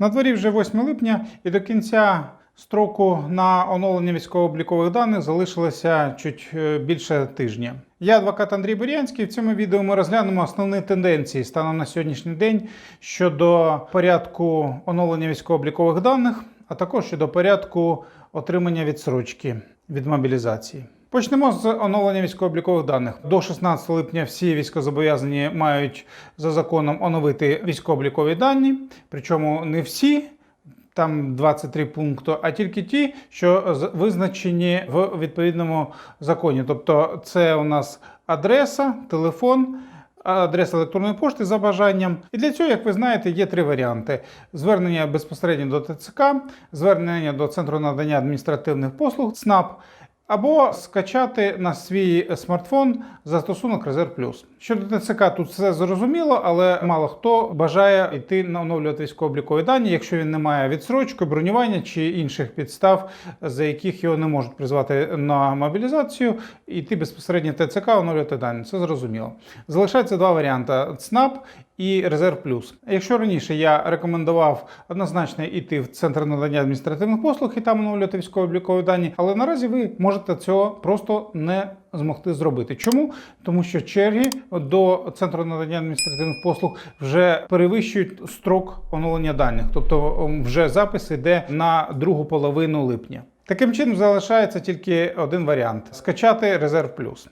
На дворі вже 8 липня і до кінця строку на оновлення військово-облікових даних залишилося чуть е, більше тижня. Я адвокат Андрій Бурянський. В цьому відео ми розглянемо основні тенденції станом на сьогоднішній день щодо порядку оновлення військово-облікових даних, а також щодо порядку отримання відсрочки від мобілізації. Почнемо з оновлення військово-облікових даних. До 16 липня всі військовозобов'язані мають за законом оновити військово-облікові дані, причому не всі. Там 23 пункти, а тільки ті, що визначені в відповідному законі. Тобто, це у нас адреса, телефон, адреса електронної пошти за бажанням. І для цього, як ви знаєте, є три варіанти: звернення безпосередньо до ТЦК, звернення до центру надання адміністративних послуг ЦНАП. Або скачати на свій смартфон застосунок Резерв Плюс. Щодо ТЦК, тут все зрозуміло, але мало хто бажає йти на оновлювати військово-облікові дані, якщо він не має відсрочки, бронювання чи інших підстав, за яких його не можуть призвати на мобілізацію, йти безпосередньо ТЦК, оновлювати дані. Це зрозуміло. Залишається два варіанти: ЦНАП і Резерв Плюс. Якщо раніше я рекомендував однозначно йти в центр надання адміністративних послуг і там оновлювати військово-облікові дані, але наразі ви можете цього просто не змогти зробити. Чому? Тому що черги до центру надання адміністративних послуг вже перевищують строк оновлення даних, тобто вже запис йде на другу половину липня. Таким чином залишається тільки один варіант: скачати Резерв Плюс.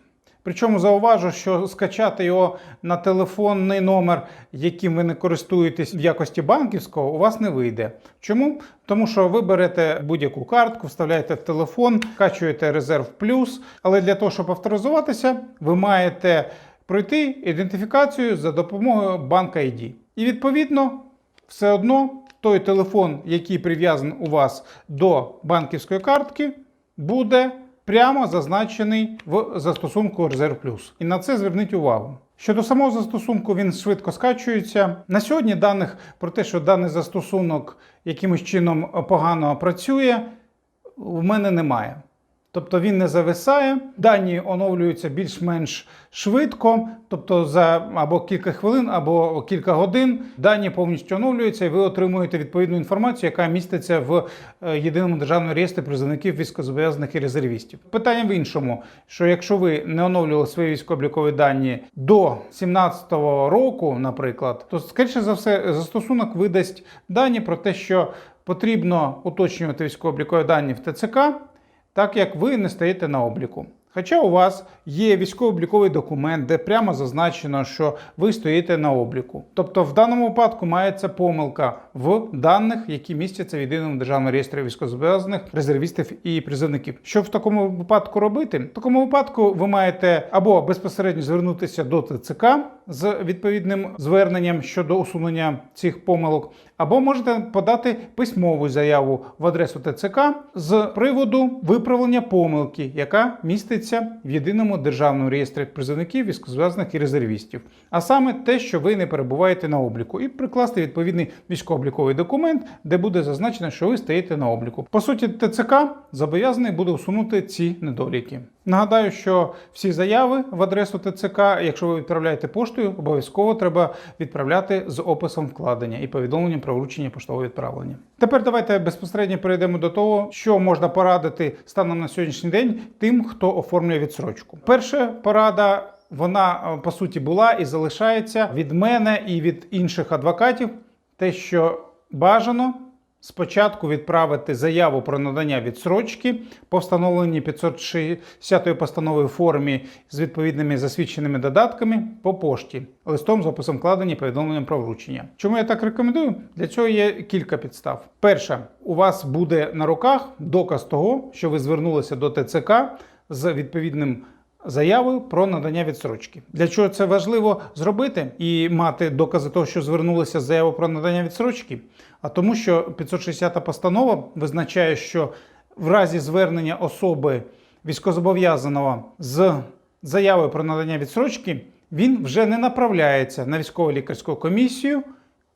Причому зауважу, що скачати його на телефонний номер, яким ви не користуєтесь в якості банківського, у вас не вийде. Чому? Тому що ви берете будь-яку картку, вставляєте в телефон, скачуєте резерв плюс. Але для того, щоб авторизуватися, ви маєте пройти ідентифікацію за допомогою банка ID. І відповідно, все одно той телефон, який прив'язаний у вас до банківської картки, буде прямо зазначений в застосунку Резерв Плюс. І на це зверніть увагу. Щодо самого застосунку, він швидко скачується. На сьогодні даних про те, що даний застосунок якимось чином погано працює, в мене немає. Тобто він не зависає, дані оновлюються більш-менш швидко, тобто за або кілька хвилин, або кілька годин дані повністю оновлюються, і ви отримуєте відповідну інформацію, яка міститься в е, єдиному державному реєстрі призовників військовозобов'язаних і резервістів. Питання в іншому: що якщо ви не оновлювали свої військово-облікові дані до 2017 року, наприклад, то скоріше за все застосунок видасть дані про те, що потрібно уточнювати військово-облікові дані в ТЦК так як ви не стоїте на обліку. Хоча у вас є військово-обліковий документ, де прямо зазначено, що ви стоїте на обліку. Тобто в даному випадку мається помилка в даних, які містяться в єдиному державному реєстрі військовозобов'язаних резервістів і призовників. Що в такому випадку робити? В такому випадку ви маєте або безпосередньо звернутися до ТЦК з відповідним зверненням щодо усунення цих помилок, або можете подати письмову заяву в адресу ТЦК з приводу виправлення помилки, яка міститься в єдиному державному реєстрі призовників, військовозв'язаних і резервістів, а саме те, що ви не перебуваєте на обліку, і прикласти відповідний військово-обліковий документ, де буде зазначено, що ви стоїте на обліку. По суті, ТЦК зобов'язаний буде усунути ці недоліки. Нагадаю, що всі заяви в адресу ТЦК, якщо ви відправляєте поштою, обов'язково треба відправляти з описом вкладення і повідомленням про вручення поштового відправлення. Тепер давайте безпосередньо перейдемо до того, що можна порадити станом на сьогоднішній день тим, хто оформлює відсрочку. Перша порада. Вона е, по суті була і залишається від мене і від інших адвокатів, те, що бажано спочатку відправити заяву про надання відсрочки по встановленні 560 постанови формі з відповідними засвідченими додатками по пошті, листом з описом вкладення і повідомленням про вручення. Чому я так рекомендую? Для цього є кілька підстав. Перша, у вас буде на руках доказ того, що ви звернулися до ТЦК з відповідним заявою про надання відсрочки. Для чого це важливо зробити і мати докази того, що звернулися з заявою про надання відсрочки? А тому, що 560 постанова визначає, що в разі звернення особи військовозобов'язаного з заявою про надання відсрочки він вже не направляється на військово-лікарську комісію,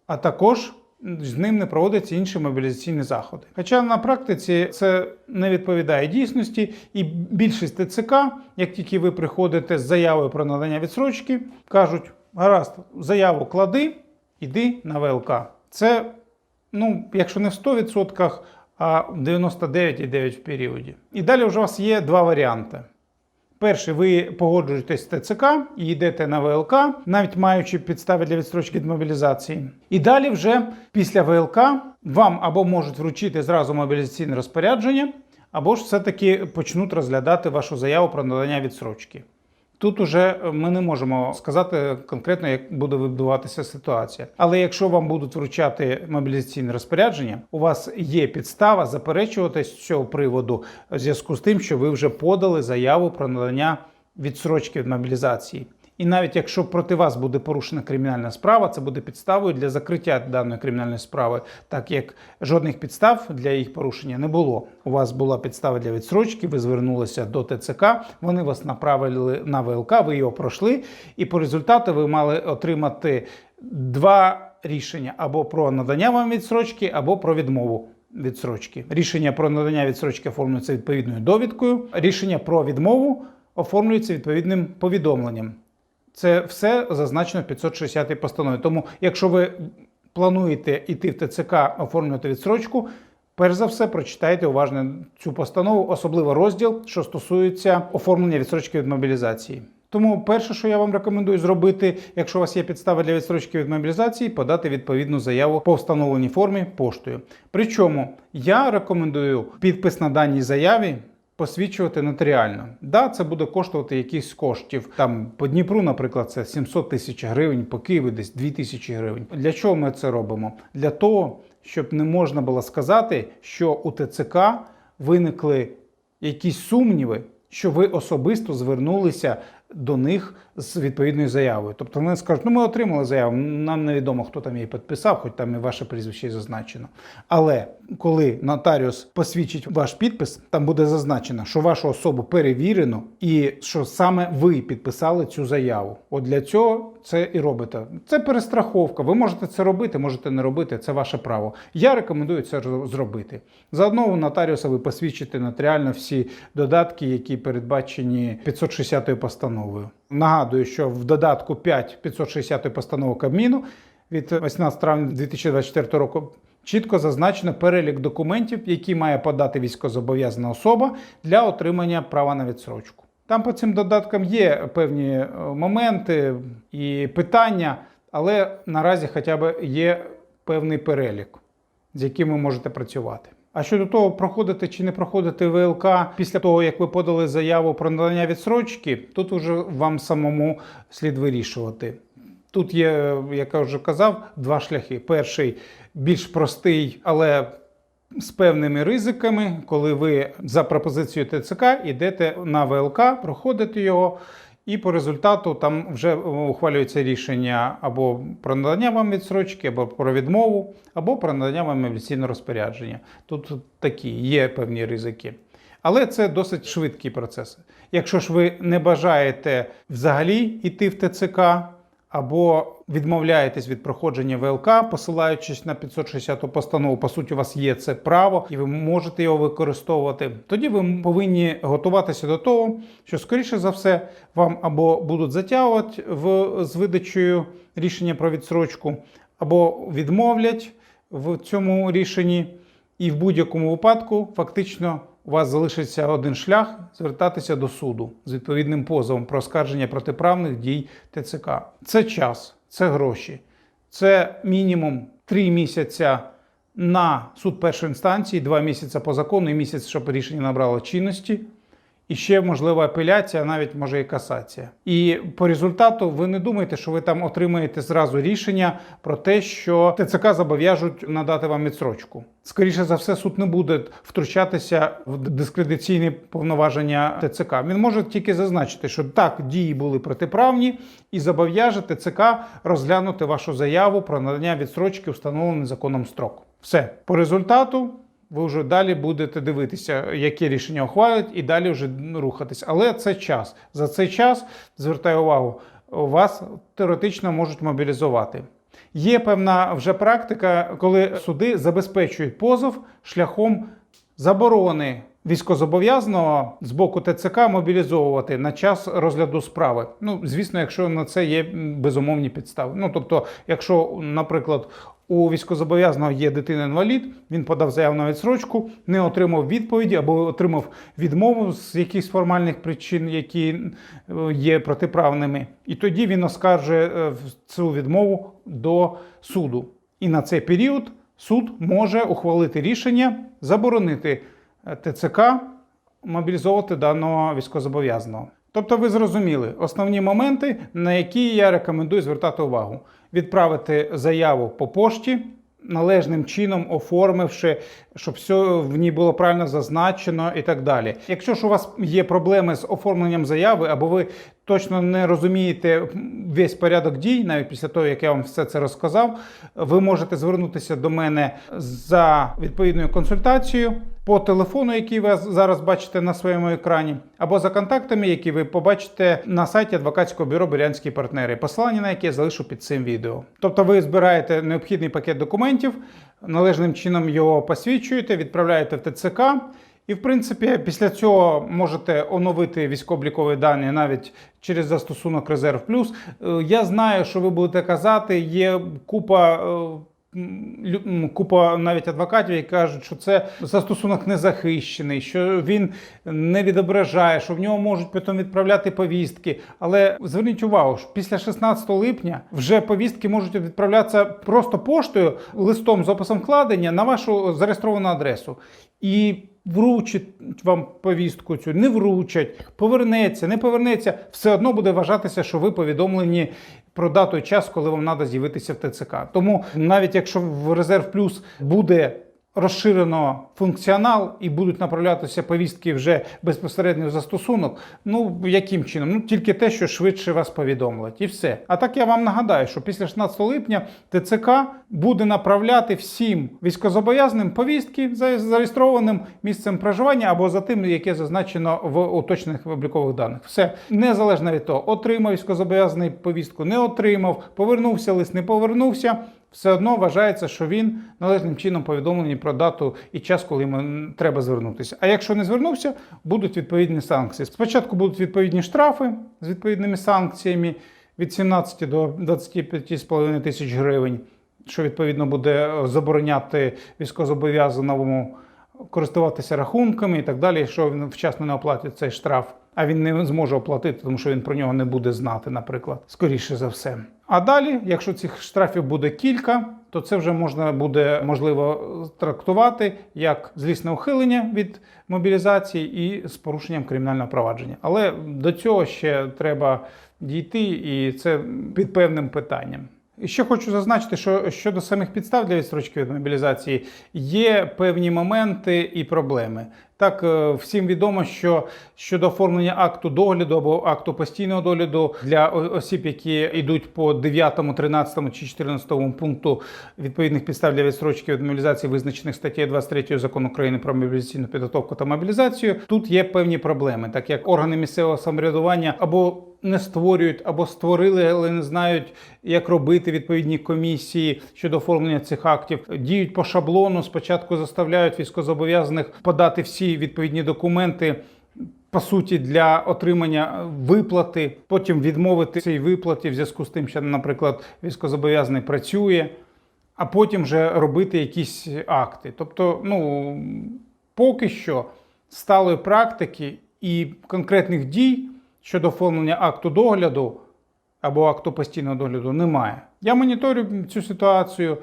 а також з ним не проводяться інші мобілізаційні заходи. Хоча на практиці це не відповідає дійсності, і більшість ТЦК, як тільки ви приходите з заявою про надання відсрочки, кажуть: гаразд, заяву клади, іди на ВЛК. Це Ну, якщо не в 100%, а в 99,9% в періоді. І далі вже у вас є два варіанти. Перший, ви погоджуєтесь з ТЦК і йдете на ВЛК, навіть маючи підстави для відстрочки від мобілізації. І далі, вже після ВЛК, вам або можуть вручити зразу мобілізаційне розпорядження, або ж все-таки почнуть розглядати вашу заяву про надання відстрочки. Тут уже ми не можемо сказати конкретно, як буде відбуватися ситуація. Але якщо вам будуть вручати мобілізаційне розпорядження, у вас є підстава заперечувати з цього приводу в зв'язку з тим, що ви вже подали заяву про надання відсрочки від мобілізації. І навіть якщо проти вас буде порушена кримінальна справа, це буде підставою для закриття даної кримінальної справи, так як жодних підстав для їх порушення не було. У вас була підстава для відсрочки, ви звернулися до ТЦК, вони вас направили на ВЛК, ви його пройшли, і по результату ви мали отримати два рішення: або про надання вам відсрочки, або про відмову. Відсрочки. Рішення про надання відсрочки оформлюється відповідною довідкою. Рішення про відмову оформлюється відповідним повідомленням. Це все зазначено в 560 постанові. Тому, якщо ви плануєте йти в ТЦК оформлювати відсрочку, перш за все прочитайте уважно цю постанову, особливо розділ, що стосується оформлення відсрочки від мобілізації. Тому перше, що я вам рекомендую зробити, якщо у вас є підстави для відстрочки від мобілізації, подати відповідну заяву по встановленій формі поштою. Причому я рекомендую підпис на даній заяві посвідчувати нотаріально. Да, це буде коштувати якісь коштів. Там по Дніпру, наприклад, це 700 тисяч гривень, по Києву десь 2 тисячі гривень. Для чого ми це робимо? Для того, щоб не можна було сказати, що у ТЦК виникли якісь сумніви, що ви особисто звернулися до них з відповідною заявою. Тобто вони скажуть, ну ми отримали заяву, нам невідомо, хто там її підписав, хоч там і ваше прізвище зазначено. Але коли нотаріус посвідчить ваш підпис, там буде зазначено, що вашу особу перевірено і що саме ви підписали цю заяву. От для цього це і робите. Це перестраховка. Ви можете це робити, можете не робити. Це ваше право. Я рекомендую це зробити. Заодно у нотаріуса ви посвідчите нотаріально всі додатки, які передбачені 560 постановою. Нагадую, що в додатку 5 560 постанови Кабміну від 18 травня 2024 року чітко зазначено перелік документів, які має подати військовозобов'язана особа для отримання права на відсрочку. Там по цим додаткам є певні е, моменти і питання, але наразі хоча б є певний перелік, з яким ви можете працювати. А щодо того, проходити чи не проходити ВЛК після того, як ви подали заяву про надання відсрочки, тут уже вам самому слід вирішувати. Тут є, як я вже казав, два шляхи. Перший більш простий, але з певними ризиками, коли ви за пропозицією ТЦК йдете на ВЛК, проходите його. І по результату там вже ухвалюється рішення або про надання вам відсрочки, або про відмову, або про надання вам мобілізаційного розпорядження. Тут такі є певні ризики. Але це досить швидкі процеси. Якщо ж ви не бажаєте взагалі йти в ТЦК, або відмовляєтесь від проходження ВЛК, посилаючись на 560 постанову, по суті, у вас є це право, і ви можете його використовувати. Тоді ви повинні готуватися до того, що скоріше за все вам або будуть затягувати в з видачею рішення про відсрочку, або відмовлять в цьому рішенні, і в будь-якому випадку фактично. У вас залишиться один шлях звертатися до суду з відповідним позовом про оскарження протиправних дій ТЦК. Це час, це гроші, це мінімум три місяця на суд першої інстанції, два місяці по закону і місяць, щоб рішення набрало чинності. І ще можлива апеляція, навіть може і касація. І по результату ви не думаєте, що ви там отримаєте зразу рішення про те, що ТЦК зобов'яжуть надати вам відсрочку. Скоріше за все, суд не буде втручатися в дискредиційні повноваження ТЦК. Він може тільки зазначити, що так дії були протиправні, і зобов'яже ТЦК розглянути вашу заяву про надання відсрочки встановлений законом строк. Все по результату. Ви вже далі будете дивитися, які рішення ухвалять, і далі вже рухатись. Але це час. За цей час звертаю увагу, вас теоретично можуть мобілізувати. Є певна вже практика, коли суди забезпечують позов шляхом заборони військозобов'язаного з боку ТЦК мобілізовувати на час розгляду справи. Ну, звісно, якщо на це є безумовні підстави. Ну тобто, якщо, наприклад, у військозобов'язаного є дитина-інвалід, він подав заяву на відсрочку, не отримав відповіді або отримав відмову з якихось формальних причин, які е, є протиправними. І тоді він оскаржує е, цю відмову до суду. І на цей період суд може ухвалити рішення заборонити е, ТЦК мобілізовувати даного військовозобов'язаного. Тобто ви зрозуміли основні моменти, на які я рекомендую звертати увагу: відправити заяву по пошті. Належним чином оформивши, щоб все в ній було правильно зазначено і так далі. Якщо ж у вас є проблеми з оформленням заяви, або ви точно не розумієте весь порядок дій, навіть після того, як я вам все це розказав, ви можете звернутися до мене за відповідною консультацією по телефону, який ви зараз бачите на своєму екрані, або за контактами, які ви побачите на сайті адвокатського бюро Бурянські партнери, посилання на яке я залишу під цим відео. Тобто ви збираєте необхідний пакет документів, належним чином його посвідчуєте, відправляєте в ТЦК. І, в принципі, після цього можете оновити військово-облікові дані навіть через застосунок Резерв Плюс. Е, Я знаю, що ви будете казати, є купа. Купа навіть адвокатів, які кажуть, що це застосунок не захищений, що він не відображає, що в нього можуть потім відправляти повістки. Але зверніть увагу, що після 16 липня вже повістки можуть відправлятися просто поштою, листом з описом вкладення на вашу зареєстровану адресу. І вручать вам повістку цю, не вручать, повернеться, не повернеться, все одно буде вважатися, що ви повідомлені про дату і час, коли вам треба з'явитися в ТЦК. Тому навіть якщо в резерв плюс буде розширено функціонал і будуть направлятися повістки вже безпосередньо в застосунок. Ну яким чином? Ну тільки те, що швидше вас повідомлять, і все. А так я вам нагадаю, що після 16 липня ТЦК буде направляти всім військозобов'язаним повістки за зареєстрованим місцем проживання або за тим, яке зазначено в уточнених облікових даних. Все незалежно від того, отримав військозобов'язаний повістку, не отримав, повернувся лист, не повернувся все одно вважається, що він належним чином повідомлений про дату і час, коли йому треба звернутися. А якщо не звернувся, будуть відповідні санкції. Спочатку будуть відповідні штрафи з відповідними санкціями від 17 до 25,5 тисяч гривень, що відповідно буде забороняти військовозобов'язаному користуватися рахунками і так далі, якщо він вчасно не оплатить цей штраф. А він не зможе оплатити, тому що він про нього не буде знати, наприклад, скоріше за все. А далі, якщо цих штрафів буде кілька, то це вже можна буде можливо трактувати як злісне ухилення від мобілізації і з порушенням кримінального провадження. Але до цього ще треба дійти, і це під певним питанням. І ще хочу зазначити, що щодо самих підстав для відстрочки від мобілізації є певні моменти і проблеми. Так, е, всім відомо, що щодо оформлення акту догляду або акту постійного догляду для осіб, які йдуть по 9, 13 чи 14 пункту відповідних підстав для відстрочки від мобілізації, визначених статтею 23 закону України про мобілізаційну підготовку та мобілізацію, тут є певні проблеми, так як органи місцевого самоврядування або не створюють або створили, але не знають, як робити відповідні комісії щодо оформлення цих актів. Діють по шаблону. Спочатку заставляють військовозобов'язаних подати всі відповідні документи. По суті, для отримання виплати, потім відмовити цій виплаті в зв'язку з тим, що, наприклад, військовозобов'язаний працює, а потім вже робити якісь акти. Тобто, ну поки що сталої практики і конкретних дій щодо оформлення акту догляду або акту постійного догляду немає. Я моніторю цю ситуацію,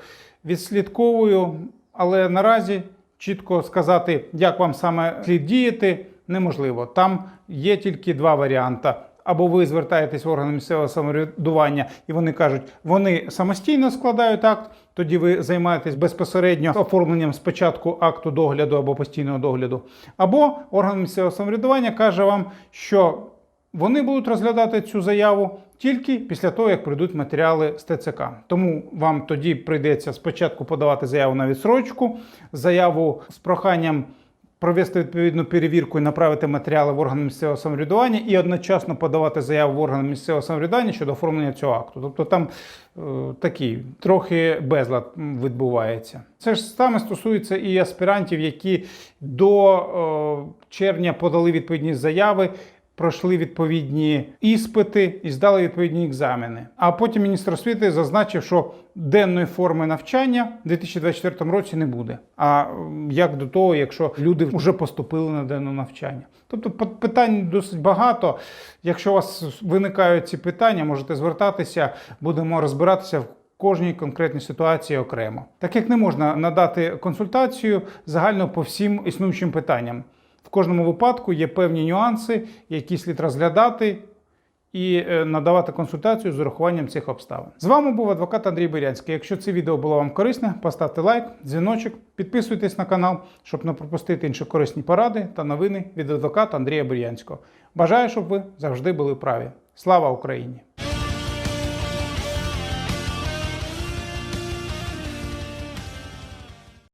відслідковую, але наразі чітко сказати, як вам саме слід діяти, неможливо. Там є тільки два варіанти. Або ви звертаєтесь в органи місцевого самоврядування, і вони кажуть, вони самостійно складають акт. Тоді ви займаєтесь безпосередньо оформленням спочатку акту догляду або постійного догляду. Або орган місцевого самоврядування каже вам, що вони будуть розглядати цю заяву тільки після того, як прийдуть матеріали з ТЦК. Тому вам тоді прийдеться спочатку подавати заяву на відсрочку, заяву з проханням провести відповідну перевірку і направити матеріали в органи місцевого самоврядування і одночасно подавати заяву в органи місцевого самоврядування щодо оформлення цього акту. Тобто там е, такий трохи безлад відбувається. Це ж саме стосується і аспірантів, які до е, червня подали відповідні заяви. Пройшли відповідні іспити і здали відповідні екзамени. А потім міністр освіти зазначив, що денної форми навчання в 2024 році не буде. А як до того, якщо люди вже поступили на денне навчання? Тобто питань досить багато. Якщо у вас виникають ці питання, можете звертатися, будемо розбиратися в кожній конкретній ситуації окремо. Так як не можна надати консультацію загально по всім існуючим питанням. В кожному випадку є певні нюанси, які слід розглядати і е, надавати консультацію з урахуванням цих обставин. З вами був адвокат Андрій Берянський. Якщо це відео було вам корисне, поставте лайк, дзвіночок, підписуйтесь на канал, щоб не пропустити інші корисні поради та новини від адвоката Андрія Берянського. Бажаю, щоб ви завжди були праві. Слава Україні!